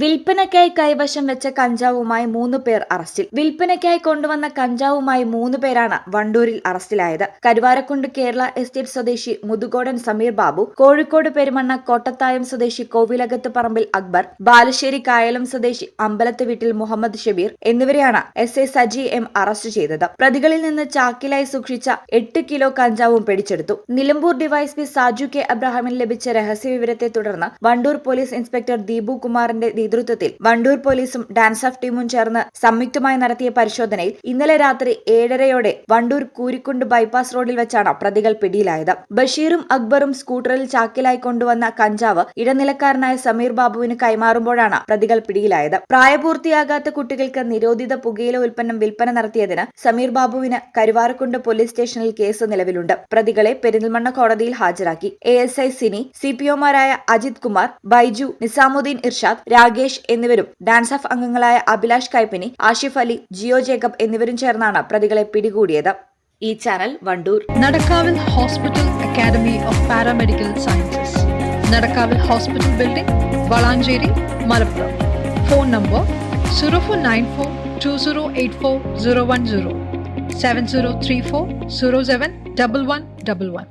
വിൽപ്പനയ്ക്കായി കൈവശം വെച്ച കഞ്ചാവുമായി മൂന്ന് പേർ അറസ്റ്റിൽ. വിൽപ്പനയ്ക്കായി കൊണ്ടുവന്ന കഞ്ചാവുമായി മൂന്ന് പേരാണ് വണ്ടൂരിൽ അറസ്റ്റിലായത്. കരുവാരക്കുണ്ട് കേരള എസ്റ്റേറ്റ് സ്വദേശി മുതുകോടൻ സമീർ ബാബു കോഴിക്കോട് പെരുമണ്ണ കോട്ടത്തായം സ്വദേശി കോവിലകത്ത് പറമ്പിൽ അക്ബർ ബാലുശ്ശേരി കായലം സ്വദേശി അമ്പലത്ത് വീട്ടിൽ മുഹമ്മദ് ഷബീർ എന്നിവരെയാണ് S A Saji M arrest ചെയ്തത്. പ്രതികളിൽ നിന്ന് ചാക്കിലായി സൂക്ഷിച്ച എട്ട് കിലോ കഞ്ചാവും പിടിച്ചെടുത്തു. Nilambur D Y S P Saju K അബ്രഹാമിന് ലഭിച്ച രഹസ്യ വിവരത്തെ തുടർന്ന് വണ്ടൂർ പോലീസ് ഇൻസ്പെക്ടർ ദീപു കുമാറിന്റെ നേതൃത്വത്തിൽ വണ്ടൂർ പോലീസും ഡാൻസ് ഓഫ് ടീമും ചേർന്ന് സംയുക്തമായി നടത്തിയ പരിശോധനയിൽ ഇന്നലെ രാത്രി ഏഴരയോടെ വണ്ടൂർ കൂരിക്കുണ്ട് ബൈപ്പാസ് റോഡിൽ വെച്ചാണ് പ്രതികൾ പിടിയിലായത്. ബഷീറും അക്ബറും സ്കൂട്ടറിൽ ചാക്കിലായി കൊണ്ടുവന്ന കഞ്ചാവ് ഇടനിലക്കാരനായ സമീർ ബാബുവിന് കൈമാറുമ്പോഴാണ് പ്രതികൾ പിടിയിലായത്. പ്രായപൂർത്തിയാകാത്ത കുട്ടികൾക്ക് നിരോധിത പുകയില ഉൽപ്പന്നം വിൽപ്പന നടത്തിയതിന് സമീർ ബാബുവിന് കരുവാരക്കുണ്ട് പോലീസ് സ്റ്റേഷനിൽ കേസ് നിലവിലുണ്ട്. പ്രതികളെ പെരിന്തൽമണ്ണ കോടതിയിൽ ഹാജരാക്കി. A S I Sini C P ഒമാരായ Ajith Kumar Baiju Nizamuddin Irshad Rakesh എന്നിവരും ഡാൻസ് ഓഫ് അംഗങ്ങളായ അഭിലാഷ് കൈപ്പിനി ആഷിഫ് അലി ജിയോ ജേക്കബ് എന്നിവരും ചേർന്നാണ് പ്രതികളെ പിടികൂടിയത്. ഈ channel Wandoor. Nadakkavil hospital academy of paramedical sciences. Nadakkavil hospital building Valanchery Malappuram. Phone number zero four nine four two zero eight four zero one zero seven zero three four zero seven double one double one